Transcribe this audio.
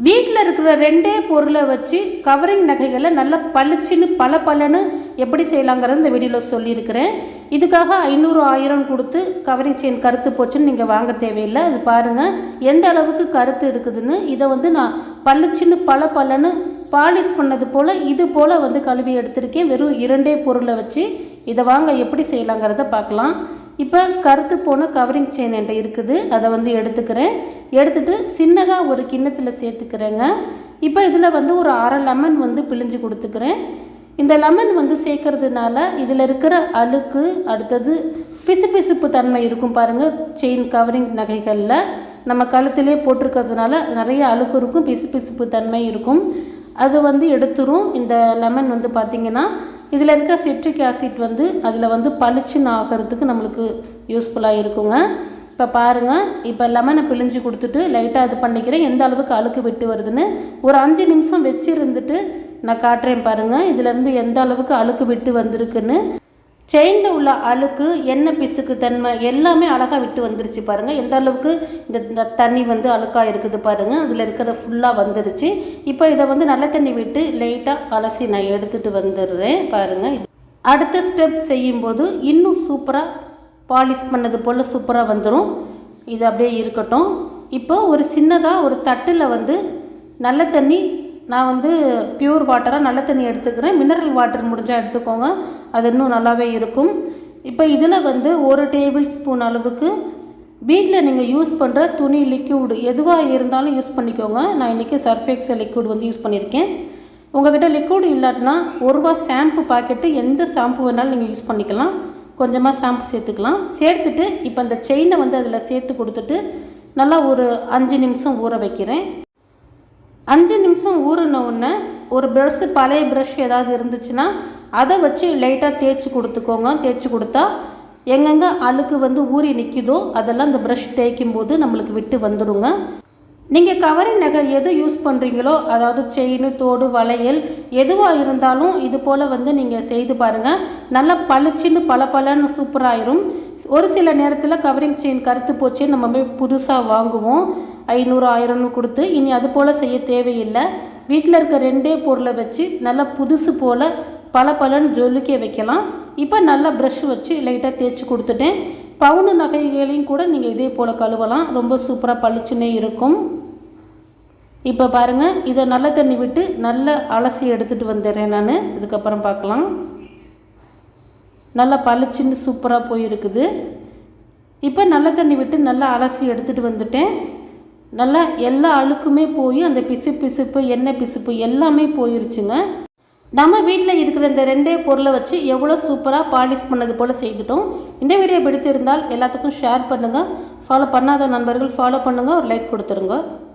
வீட்டில் இருக்கிற ரெண்டே பொருளை வச்சு கவரிங் நகைகளை நல்லா பளிச்சுன்னு பல பலன்னு எப்படி செய்யலாங்கிறத இந்த வீடியோவில் சொல்லியிருக்கிறேன். இதுக்காக ஐநூறு ஆயிரம் கொடுத்து கவரிங் செயின் கருத்து போச்சுன்னு நீங்கள் வாங்க தேவையில்லை. அது பாருங்கள் எந்த அளவுக்கு கருத்து இருக்குதுன்னு. இதை வந்து நான் பளிச்சுன்னு பல பலன்னு பாலிஷ் பண்ணது போல் இது போல் வந்து கழுவி எடுத்திருக்கேன். வெறும் இரண்டே பொருளை வச்சு இதை வாங்க எப்படி செய்யலாங்கிறத பார்க்கலாம். இப்போ கருத்து போன கவரிங் செயின் என்கிட்ட இருக்குது. அதை வந்து எடுத்துக்கிறேன். எடுத்துகிட்டு சின்னதாக ஒரு கிண்ணத்தில் சேர்த்துக்கிறேங்க. இப்போ இதில் வந்து ஒரு அரை லெமன் வந்து பிழிஞ்சு கொடுத்துக்கிறேன். இந்த லெமன் வந்து சேர்க்கறதுனால இதில் இருக்கிற அழுக்கு அடுத்தது பிசுபிசுப்பு தன்மை இருக்கும் பாருங்கள் செயின் கவரிங் நகைகளில். நம்ம கழுத்திலே போட்டிருக்கிறதுனால நிறைய அழுக்கு இருக்கும் பிசுபிசுப்பு தன்மை இருக்கும். அது வந்து எடுத்துரும். இந்த லெமன் வந்து பார்த்திங்கன்னா இதில் இருக்க சிட்ரிக் ஆசிட் வந்து அதில் வந்து பளிச்சுன்னு ஆகிறதுக்கு நம்மளுக்கு யூஸ்ஃபுல்லாக இருக்குங்க. இப்போ பாருங்கள் இப்போ லெமனை பிழிஞ்சு கொடுத்துட்டு லைட்டாக இது பண்ணிக்கிறேன். எந்த அளவுக்கு அழுக்கு விட்டு வருதுன்னு ஒரு அஞ்சு நிமிஷம் வச்சு இருந்துட்டு நான் காட்டுறேன் பாருங்கள் இதுலேருந்து எந்த அளவுக்கு அழுக்கு விட்டு வந்திருக்குன்னு. செயினில் உள்ள அழுக்கு எண்ணெய் பிசுக்கு தன்மை எல்லாமே அழகாக விட்டு வந்துருச்சு பாருங்கள் எந்த அளவுக்கு இந்த தண்ணி வந்து அழுக்காக இருக்குது பாருங்கள் அதில் இருக்கிறத ஃபுல்லாக வந்துருச்சு. இப்போ இதை வந்து நல்ல தண்ணி விட்டு லைட்டாக அலசி நான் எடுத்துகிட்டு வந்துடுறேன் பாருங்கள் இது அடுத்த ஸ்டெப் செய்யும்போது இன்னும் சூப்பராக பாலிஷ் பண்ணது போல் சூப்பராக வந்துடும் இது அப்படியே இருக்கட்டும். இப்போ ஒரு சின்னதாக ஒரு தட்டில் வந்து நல்ல தண்ணி நான் வந்து பியூர் வாட்டராக நல்ல தண்ணி எடுத்துக்கிறேன். மினரல் வாட்டர் முடிஞ்சால் எடுத்துக்கோங்க. அது இன்னும் நல்லாவே இருக்கும். இப்போ இதில் வந்து ஒரு டேபிள் ஸ்பூன் அளவுக்கு வீட்டில் நீங்கள் யூஸ் பண்ணுற துணி லிக்யூடு எதுவாக இருந்தாலும் யூஸ் பண்ணிக்கோங்க. நான் இன்றைக்கி சர்ஃபெக்சல் லிக்யூட் வந்து யூஸ் பண்ணியிருக்கேன் உங்கள்கிட்ட லிக்விட் இல்லாட்டினா ஒரு ரூபா ஷாம்பு பாக்கெட்டு எந்த ஷாம்பு வேணாலும் நீங்கள் யூஸ் பண்ணிக்கலாம். கொஞ்சமாக ஷாம்பு சேர்த்துக்கலாம். சேர்த்துட்டு இப்போ அந்த செயினை வந்து அதில் சேர்த்து கொடுத்துட்டு நல்லா ஒரு அஞ்சு நிமிஷம் ஊற வைக்கிறேன். அஞ்சு நிமிஷம் ஊறின உடனே ஒரு ப்ரஷ்ஷு பழைய ப்ரஷ் ஏதாவது இருந்துச்சுன்னா அதை வச்சு லைட்டாக தேய்ச்சி கொடுத்துக்கோங்க. தேய்ச்சி கொடுத்தா எங்கெங்கே அழுக்கு வந்து ஊறி நிற்கிதோ அதெல்லாம் இந்த ப்ரஷ் தேய்க்கும் போது நம்மளுக்கு விட்டு வந்துடுங்க நீங்கள் கவரிங் நகை எது யூஸ் பண்ணுறீங்களோ அதாவது செயின் தோடு வளையல் எதுவாக இருந்தாலும் இது போல் வந்து நீங்கள் செய்து பாருங்கள் நல்லா பளிச்சுன்னு பல பலன்னு சூப்பராயிரும் ஒரு சில நேரத்தில் கவரிங் செயின் கருத்து போச்சே நம்ம போய் புதுசாக வாங்குவோம். ஐநூறு ஆயிரம்னு கொடுத்து இனி அது போல் செய்ய தேவையில்லை. வீட்டில் இருக்க ரெண்டே பொருளை வச்சு நல்லா புதுசு போல் பல பலன்னு ஜொல்லுக்கே வைக்கலாம். இப்போ நல்லா ப்ரஷ் வச்சு லைட்டாக தேய்ச்சி கொடுத்துட்டேன். பவுனு நகைகளையும் கூட நீங்கள் இதே போல் கழுவலாம். ரொம்ப சூப்பராக பளிச்சுன்னே இருக்கும். இப்போ பாருங்கள் இதை நல்ல தண்ணி விட்டு நல்லா அலசி எடுத்துகிட்டு வந்துடுறேன் நான். இதுக்கப்புறம் பார்க்கலாம். நல்லா பளிச்சுன்னு சூப்பராக போயிருக்குது. இப்போ நல்ல தண்ணி விட்டு நல்லா அலசி எடுத்துகிட்டு வந்துட்டேன். நல்லா எல்லா அழுக்குமே போய் அந்த பிசு பிசுப்பு எண்ணெய் பிசுப்பு எல்லாமே போயிருச்சுங்க. நம்ம வீட்டில் இருக்கிற இந்த ரெண்டே பொருளை வச்சு எவ்வளோ சூப்பராக பாலிஷ் பண்ணது போல் செய்துட்டோம். இந்த வீடியோ பிடித்திருந்தால் எல்லாத்துக்கும் ஷேர் பண்ணுங்கள் ஃபாலோ பண்ணாத நண்பர்கள் ஃபாலோ பண்ணுங்கள் ஒரு லைக் கொடுத்துருங்க.